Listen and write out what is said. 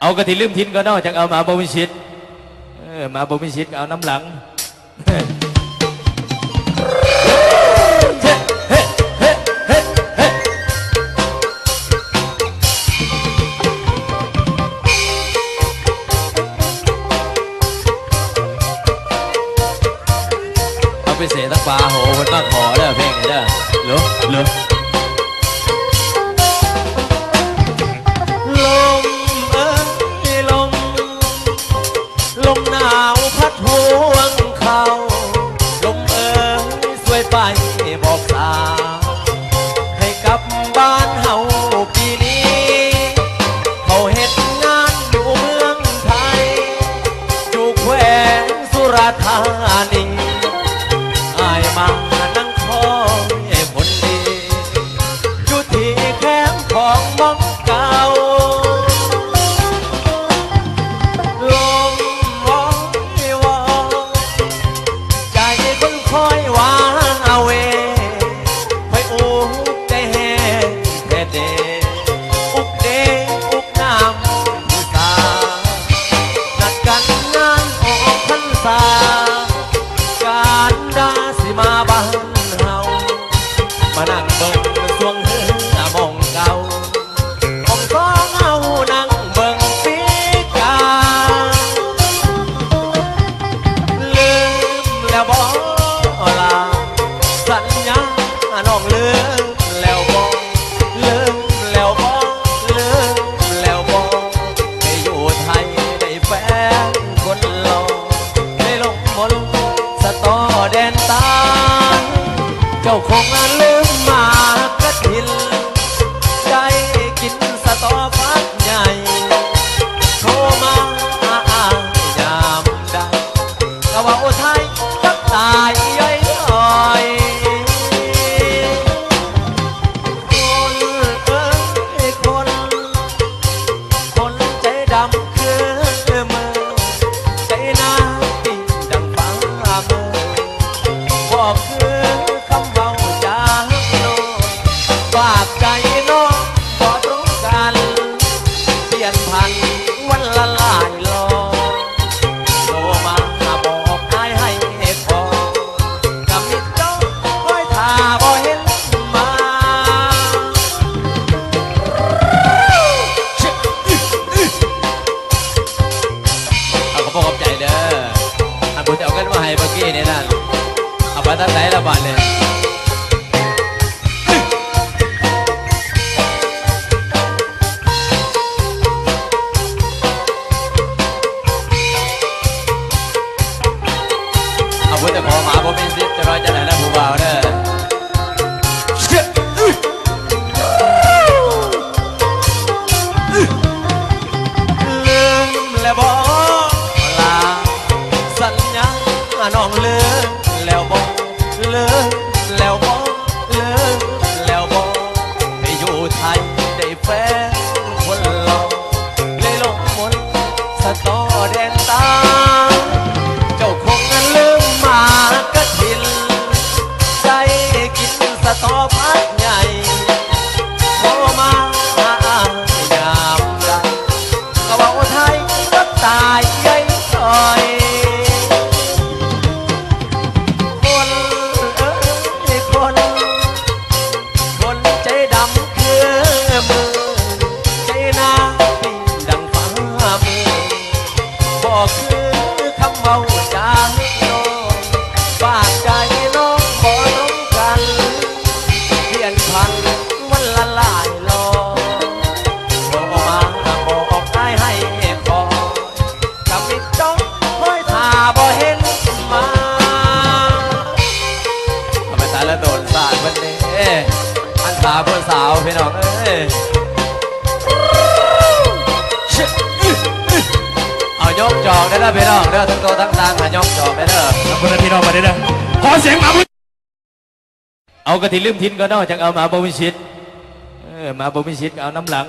เอากระถิ่นลืมทิ้นก็นอกจากเอามาบวิชิตเออมาบวิชิตเอาน้ำหลังเฮ้เฮ้เฮ้เฮ้เฮ้เอาไปเสียตั้งปลาโหมันมาขอเด้อเพลงนี้เด้อเหรอ ไปบอกสาให้กลับบ้านเฮาปีนี้เขาเฮ็ดงานอยู่เมืองไทย อยู่แขวงสุราษฎร์ธานีอายมานั่งคอยคนดีอยู่ที่แคมป์ของมอง มานั่งเบิ่งสวงเฮือมองเก่ามองสองเอานั่งเบิ่งปีกาลืมแล้วบ่ลาสัญญาน้องลืมแล้วบ่ลืมแล้วบ่ลืมแล้วบ่ไปอยู่ไทยได้แฟนคนหล่อได้ลงมนต์สตอแดนตาเจ้าคงลืม ยนพันวันละหลายรอโทรมาบอกอายให้พอกำมิดจ้องคอยท่าบ่เห็นมา เอาขอบขอบใจเด้ออันผมจะเอากันมาให้เมื่อกี้นี่นั่นเอาไปตั้งไหนละบาทเลย ผมจะขอหมาผมเป็นสิทธิ์จะรอยจะไหนแล้วผู้บ่าวเด้อลืมแล้วบ่ลาสัญญาน้องลืม บอกคือคำเมาจาโนฝากใจน้องบ่ตรงกันเปลี่ยนพันวันละหลายรอบอกมาบอกได้ให้คอยกำมิดจ้องคอยทาบ่เห็นมาเอาไปตายแล้วโดนสาดวันนี้อันสาวคนสาวพี่น้องเอ้ย จอกได้แล้วพี่น้องเด้อทั้งโตทั้งตางหายกจอกได้เด้อขอบคุณพี่น้องมาด้วยขอเสียงมาบุญเอากระถินลืมทิ้นก็นอกจากเอามาบวิชิตเออมาบวิชิตเอาน้ำหลัง